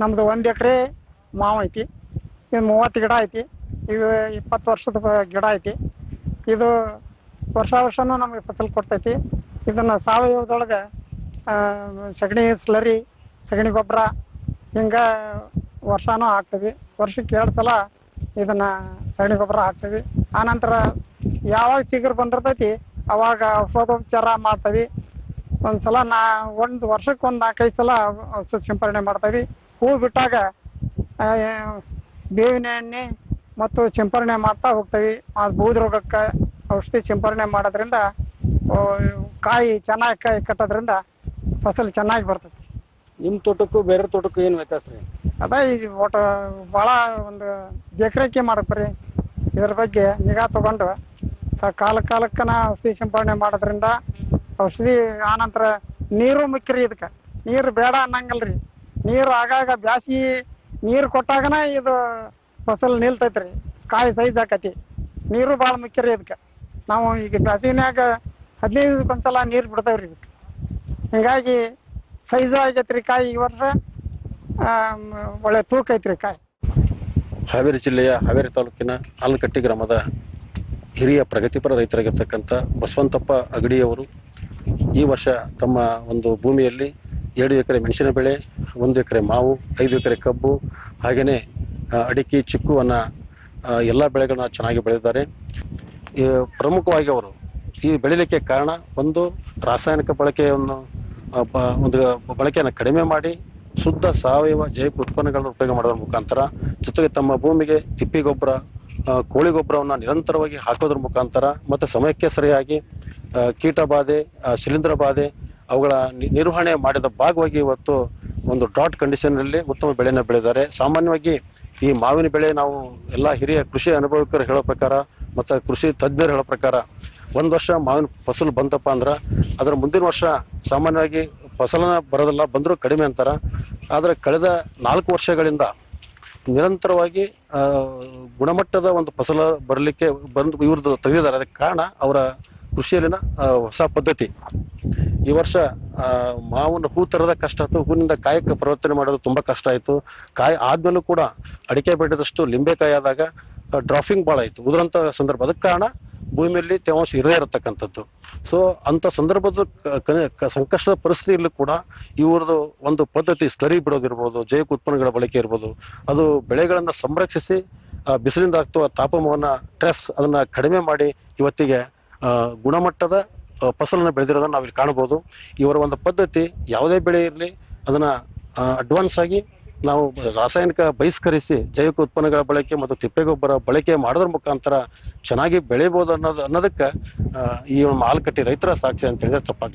ನಮ್ದು ಒಂದು ಎಕರೆ ಮಾವು ಐತಿ, ಇದು ಮೂವತ್ತು ಗಿಡ ಐತಿ ಇದು ಇಪ್ಪತ್ತು ವರ್ಷದ ಗಿಡ ಐತಿ. ಇದು ವರ್ಷ ವರ್ಷನೂ ನಮಗೆ ಫಸಲು ಕೊಡ್ತೈತಿ. ಇದನ್ನು ಸಾವಯವದೊಳಗೆ ಸಗಣಿ ಸ್ಲರಿ, ಸಗಣಿ ಗೊಬ್ಬರ, ಹಿಂಗೆ ವರ್ಷನೂ ಹಾಕ್ತೀವಿ. ವರ್ಷಕ್ಕೆ ಎರಡು ಸಲ ಇದನ್ನು ಸಗಣಿ ಗೊಬ್ಬರ ಹಾಕ್ತೀವಿ. ಆನಂತರ ಯಾವಾಗ ಚಿಗುರು ಬಂದಿರ್ತೈತಿ, ಅವಾಗ ಔಷಧೋಪಚಾರ ಮಾಡ್ತೀವಿ. ಒಂದು ಸಲ ನಾ, ಒಂದು ವರ್ಷಕ್ಕೆ ಒಂದು ನಾಲ್ಕೈದು ಸಲ ಔಷಧ ಸಿಂಪರಣೆ ಮಾಡ್ತೀವಿ. ಹೂ ಬಿಟ್ಟಾಗ ಬೇವಿನ ಎಣ್ಣೆ ಮತ್ತು ಸಿಂಪರಣೆ ಮಾಡ್ತಾ ಹೋಗ್ತೀವಿ. ಆ ಬೂದು ರೋಗಕ್ಕೆ ಔಷಧಿ ಸಿಂಪರಣೆ ಮಾಡೋದ್ರಿಂದ ಕಾಯಿ ಚೆನ್ನಾಗಿ ಕಾಯಿ ಕಟ್ಟೋದ್ರಿಂದ ಫಸಲು ಚೆನ್ನಾಗಿ ಬರ್ತೈತಿ ನಿಮ್ಮ ತೋಟಕ್ಕೂ ಬೇರೆ ತೋಟಕ್ಕೂ ಏನು ವ್ಯತ್ಯಾಸ ರೀ ಅದ ಈ ಒಟ್ಟು ಭಾಳ ಒಂದು ದೇಖರೇಖೆ ರೀ ಇದ್ರ ಬಗ್ಗೆ ನಿಗಾ ತಗೊಂಡು ಸ ಕಾಲ ಕಾಲಕ್ಕೆ ಔಷಧಿ ಸಿಂಪರಣೆ ಮಾಡೋದ್ರಿಂದ ಔಷಧಿ ಆನಂತರ ನೀರು ಮುಖ್ಯ ರೀ ಇದಕ್ಕೆ. ನೀರು ಬೇಡ ಅನ್ನಂಗಲ್ರಿ. ನೀರು ಆಗಾಗ ಬ್ಯಾಸಿ ನೀರು ಕೊಟ್ಟಾಗನ ಇದು ಫಸಲ್ ನಿಲ್ತೈತ್ರಿ. ಕಾಯಿ ಸೈಜ್ ಆಕತಿ. ನೀರು ಭಾಳ ಮುಖ್ಯ ರೀ ಇದಕ್ಕೆ. ನಾವು ಈಗ ಬ್ಯಾಸಿನ್ಯಾಗ ಹದಿನೈದು ಸಲ ನೀರು ಬಿಡ್ತೇವ್ರಿ ಇದಕ್ಕೆ. ಹಿಂಗಾಗಿ ಸೈಜು ಆಗೈತ್ರಿ ಕಾಯಿ ಈ ವರ್ಷ ಒಳ್ಳೆ ತೂಕ ಐತ್ರಿ ಕಾಯಿ. ಹಾವೇರಿ ಜಿಲ್ಲೆಯ ಹಾವೇರಿ ತಾಲೂಕಿನ ಹಾಲಕಟ್ಟಿ ಗ್ರಾಮದ ಹಿರಿಯ ಪ್ರಗತಿಪರ ರೈತರಾಗಿರ್ತಕ್ಕಂಥ ಬಸವಂತಪ್ಪ ಅಗಡಿಯವರು ಈ ವರ್ಷ ತಮ್ಮ ಒಂದು ಭೂಮಿಯಲ್ಲಿ ಎರಡು ಎಕರೆ ಮೆಣಸಿನ ಬೆಳೆ, ಒಂದು ಎಕರೆ ಮಾವು, ಐದು ಎಕರೆ ಕಬ್ಬು ಹಾಗೆಯೇ ಅಡಿಕೆ ಚಿಕ್ಕುವನ್ನು ಎಲ್ಲ ಬೆಳೆಗಳನ್ನ ಚೆನ್ನಾಗಿ ಬೆಳೆದಿದ್ದಾರೆ. ಪ್ರಮುಖವಾಗಿ ಅವರು ಈ ಬೆಳಿಲಿಕ್ಕೆ ಕಾರಣ ಒಂದು ರಾಸಾಯನಿಕ ಬಳಕೆಯನ್ನು ಒಂದು ಬಳಕೆಯನ್ನು ಕಡಿಮೆ ಮಾಡಿ, ಶುದ್ಧ ಸಾವಯವ ಜೈವಿಕ ಉತ್ಪನ್ನಗಳನ್ನು ಉಪಯೋಗ ಮಾಡೋದ್ರ ಮುಖಾಂತರ, ಜೊತೆಗೆ ತಮ್ಮ ಭೂಮಿಗೆ ತಿಪ್ಪಿ ಗೊಬ್ಬರ ಕೋಳಿ ಗೊಬ್ಬರವನ್ನು ನಿರಂತರವಾಗಿ ಹಾಕೋದ್ರ ಮುಖಾಂತರ, ಮತ್ತು ಸಮಯಕ್ಕೆ ಸರಿಯಾಗಿ ಕೀಟ ಬಾಧೆ ಶಿಲೀಂಧ್ರ ಬಾಧೆ ಅವುಗಳ ನಿರ್ವಹಣೆ ಮಾಡಿದ ಭಾಗವಾಗಿ ಇವತ್ತು ಒಂದು ಡ್ರಾಟ್ ಕಂಡೀಷನ್ನಲ್ಲಿ ಉತ್ತಮ ಬೆಳೆಯನ್ನು ಬೆಳೆದಿದ್ದಾರೆ ಸಾಮಾನ್ಯವಾಗಿ ಈ ಮಾವಿನ ಬೆಳೆ ನಾವು ಎಲ್ಲ ಹಿರಿಯ ಕೃಷಿ ಅನುಭವಿಕರು ಹೇಳೋ ಪ್ರಕಾರ ಮತ್ತು ಕೃಷಿ ತಜ್ಞರು ಹೇಳೋ ಪ್ರಕಾರ ಒಂದು ವರ್ಷ ಮಾವಿನ ಫಸಲು ಬಂತಪ್ಪ ಅಂದ್ರೆ ಅದರ ಮುಂದಿನ ವರ್ಷ ಸಾಮಾನ್ಯವಾಗಿ ಫಸಲನ ಬರೋದಿಲ್ಲ, ಬಂದರೂ ಕಡಿಮೆ ಅಂತಾರ. ಆದರೆ ಕಳೆದ ನಾಲ್ಕು ವರ್ಷಗಳಿಂದ ನಿರಂತರವಾಗಿ ಗುಣಮಟ್ಟದ ಒಂದು ಫಸಲ ಬರಲಿಕ್ಕೆ ಬಂದು ಇವ್ರದ್ದು ತೆಗೆದಿದ್ದಾರೆ. ಅದಕ್ಕೆ ಕಾರಣ ಅವರ ಕೃಷಿಯಲ್ಲಿನ ಹೊಸ ಪದ್ಧತಿ. ಈ ವರ್ಷ ಮಾವನ ಹೂ ತರದ ಕಷ್ಟ ಆಯ್ತು, ಹೂವಿನಿಂದ ಕಾಯಕ್ಕೆ ಪರಿವರ್ತನೆ ಮಾಡೋದು ತುಂಬಾ ಕಷ್ಟ ಆಯ್ತು. ಕಾಯಿ ಆದ್ಮೇಲೂ ಕೂಡ ಅಡಿಕೆ ಬೆಳೆದಷ್ಟು ಲಿಂಬೆಕಾಯಿ ಆದಾಗ ಡ್ರಾಫಿಂಗ್ ಭಾಳ ಆಯ್ತು. ಉದುರಂತ ಸಂದರ್ಭ. ಅದಕ್ಕೆ ಕಾರಣ ಭೂಮಿಯಲ್ಲಿ ತೇವಾಂಶ ಇರದೇ ಇರತಕ್ಕಂಥದ್ದು. ಸೊ ಅಂತ ಸಂದರ್ಭದ ಸಂಕಷ್ಟದ ಪರಿಸ್ಥಿತಿಯಲ್ಲೂ ಕೂಡ ಇವ್ರದ್ದು ಒಂದು ಪದ್ಧತಿ ಸ್ಲರಿ ಬಿಡೋದಿರ್ಬೋದು ಜೈವಿಕ ಉತ್ಪನ್ನಗಳ ಬಳಕೆ ಇರ್ಬೋದು, ಅದು ಬೆಳೆಗಳನ್ನು ಸಂರಕ್ಷಿಸಿ ಬಿಸಿಲಿಂದ ಆಗ್ತುವ ತಾಪಮಾನ, ಸ್ಟ್ರೆಸ್ ಅದನ್ನ ಕಡಿಮೆ ಮಾಡಿ ಇವತ್ತಿಗೆ ಗುಣಮಟ್ಟದ ಫಸಲನ್ನ ಬೆಳೆದಿರೋದನ್ನ ನಾವಿಲ್ಲಿ ಕಾಣಬಹುದು ಇವರ ಒಂದು ಪದ್ಧತಿ ಯಾವುದೇ ಬೆಳೆ ಇರಲಿ, ಅದನ್ನ ಅಡ್ವಾನ್ಸ್ ಆಗಿ ನಾವು ರಾಸಾಯನಿಕ ಬಹಿಷ್ಕರಿಸಿ ಜೈವಿಕ ಉತ್ಪನ್ನಗಳ ಬಳಕೆ ಮತ್ತು ತಿಪ್ಪೆಗೊಬ್ಬರ ಬಳಕೆ ಮಾಡೋದ್ರ ಮುಖಾಂತರ ಚೆನ್ನಾಗಿ ಬೆಳಿಬೋದು ಅನ್ನೋದು ಅನ್ನೋದಕ್ಕೆ ಈ ಒಂದು ಮಾರುಕಟ್ಟೆ ರೈತರ ಸಾಕ್ಷಿ ಅಂತ ಹೇಳಿದ್ರೆ ತಪ್ಪಾಗ್ಲಿಲ್ಲ